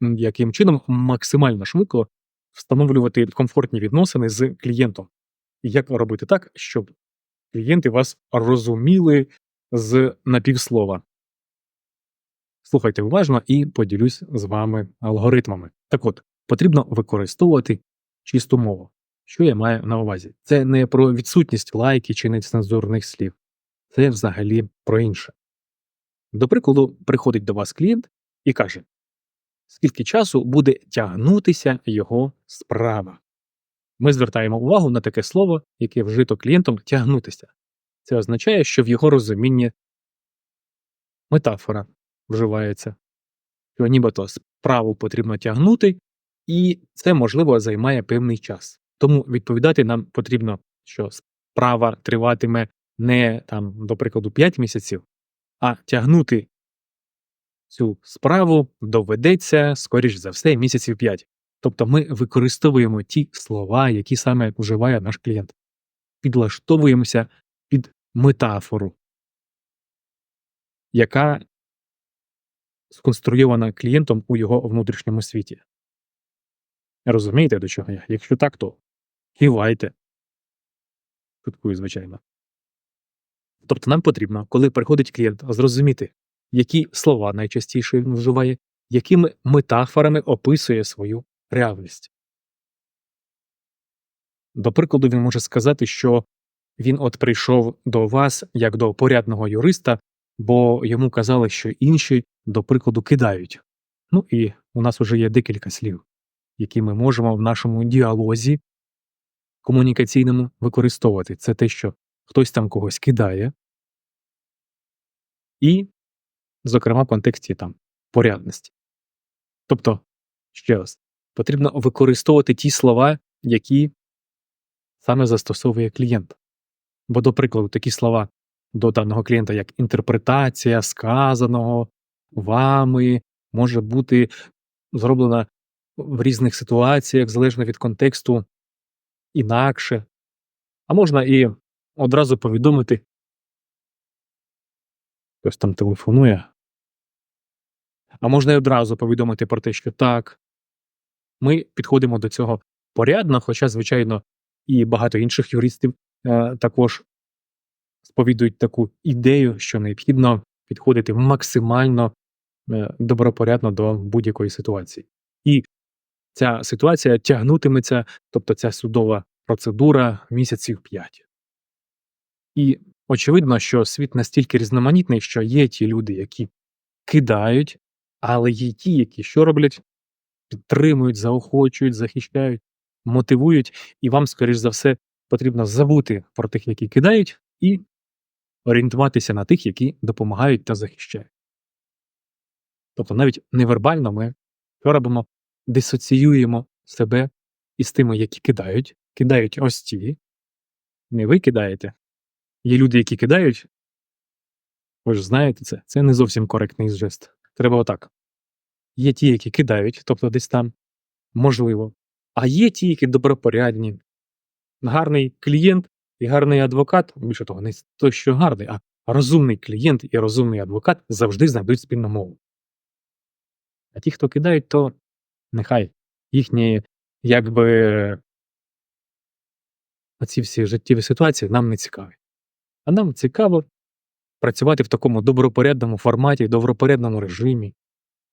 яким чином максимально швидко встановлювати комфортні відносини з клієнтом. Як робити так, щоб клієнти вас розуміли з напівслова. Слухайте уважно і поділюсь з вами алгоритмами. Так от, потрібно використовувати чисту мову. Що я маю на увазі? Це не про відсутність лайки чи нецензурних слів, це взагалі про інше. До прикладу, приходить до вас клієнт і каже, скільки часу буде тягнутися його справа. Ми звертаємо увагу на таке слово, яке вжито клієнтом тягнутися. Це означає, що в його розумінні метафора вживається, що нібито справу потрібно тягнути, і це, можливо, займає певний час. Тому відповідати нам потрібно, що справа триватиме не там, до прикладу, 5 місяців, а тягнути цю справу доведеться, скоріш за все, місяців 5. Тобто ми використовуємо ті слова, які саме вживає наш клієнт, підлаштовуємося під метафору, яка сконструйована клієнтом у його внутрішньому світі. Розумієте, до чого я? Якщо так, то кивайте. Шуткую, звичайно. Тобто нам потрібно, коли приходить клієнт, зрозуміти, які слова найчастіше він вживає, якими метафорами описує свою реальність. До прикладу, він може сказати, що він от прийшов до вас як до порядного юриста, бо йому казали, що інші, до прикладу, кидають. Ну і у нас вже є декілька слів, які ми можемо в нашому діалозі комунікаційному використовувати. Це те, що хтось там когось кидає, і, зокрема, в контексті там порядності. Тобто, ще раз, потрібно використовувати ті слова, які саме застосовує клієнт. Бо, до прикладу, такі слова до даного клієнта, як інтерпретація сказаного вами, може бути зроблена в різних ситуаціях, залежно від контексту, інакше. А можна і одразу повідомити, хтось там телефонує. А можна й одразу повідомити про те, що так, ми підходимо до цього порядно, хоча, звичайно, і багато інших юристів е, також сповідують таку ідею, що необхідно підходити максимально е, добропорядно до будь-якої ситуації. І ця ситуація тягнутиметься, тобто ця судова процедура місяців 5. І очевидно, що світ настільки різноманітний, що є ті люди, які кидають, але є ті, які що роблять? Підтримують, заохочують, захищають, мотивують, і вам, скоріш за все, потрібно забути про тих, які кидають, і орієнтуватися на тих, які допомагають та захищають. Тобто навіть невербально ми що робимо, дисоціюємо себе із тими, які кидають, кидають ось ті, не ви кидаєте. Є люди, які кидають, ви ж знаєте це, це не зовсім коректний жест. Треба отак. Є ті, які кидають, тобто десь там, можливо. А є ті, які добропорядні, гарний клієнт і гарний адвокат, більше того, не той, що гарний, а розумний клієнт і розумний адвокат завжди знайдуть спільну мову. А ті, хто кидають, то нехай їхні, якби оці всі життєві ситуації нам не цікаві. А нам цікаво працювати в такому добропорядному форматі, добропорядному режимі,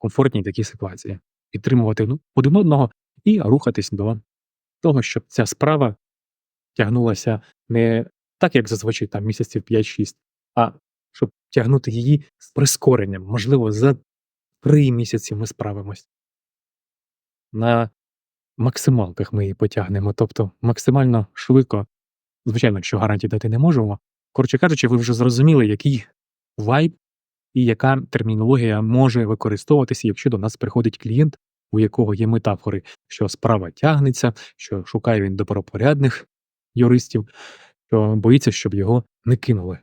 комфортній такій ситуації, підтримувати один одного і рухатись до того, щоб ця справа тягнулася не так, як зазвичай там місяців 5-6, а щоб тягнути її з прискоренням. Можливо, за три місяці ми справимось. На максималках ми її потягнемо, тобто максимально швидко, звичайно, якщо гарантії дати не можемо. Коротше кажучи, ви вже зрозуміли, який вайб і яка термінологія може використовуватися, якщо до нас приходить клієнт, у якого є метафори, що справа тягнеться, що шукає він добропорядних юристів, що боїться, щоб його не кинули.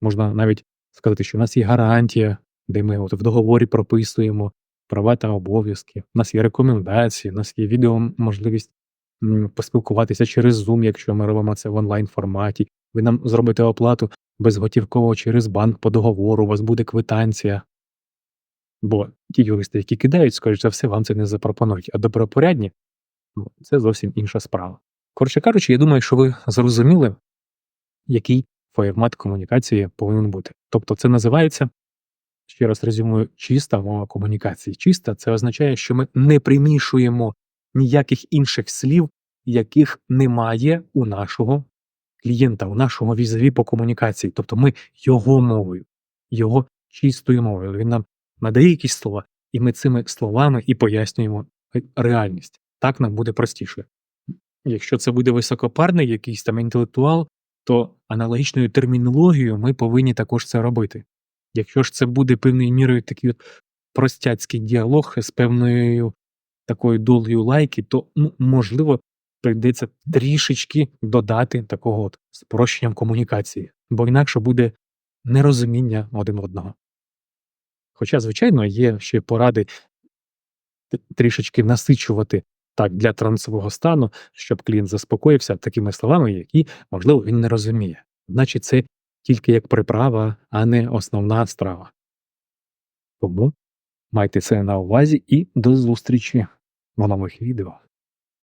Можна навіть сказати, що у нас є гарантія, де ми от в договорі прописуємо права та обов'язки. У нас є рекомендації, у нас є відео можливість поспілкуватися через Zoom, якщо ми робимо це в онлайн форматі. Ви нам зробите оплату безготівково через банк по договору, у вас буде квитанція. Бо ті юристи, які кидають, скоріш за все, вам це не запропонують. А добропорядні ну, це зовсім інша справа. Коротше кажучи, я думаю, що ви зрозуміли, який формат комунікації повинен бути. Тобто, це називається, ще раз резюмую, чиста мова комунікації. Чиста це означає, що ми не примішуємо ніяких інших слів, яких немає у нашого клієнта, у нашого візові по комунікації. Тобто ми його мовою, його чистою мовою. Він нам надає якісь слова, і ми цими словами і пояснюємо реальність. Так нам буде простіше. Якщо це буде високопарний якийсь там інтелектуал, то аналогічною термінологією ми повинні також це робити. Якщо ж це буде певною мірою такий от простяцький діалог з певною такою долею лайки, то ну, можливо прийдеться трішечки додати такого от спрощенням комунікації, бо інакше буде нерозуміння один одного. Хоча, звичайно, є ще поради трішечки насичувати так для трансового стану, щоб клієнт заспокоївся такими словами, які, можливо, він не розуміє. Значить, це тільки як приправа, а не основна страва. Тому майте це на увазі і до зустрічі в нових відео.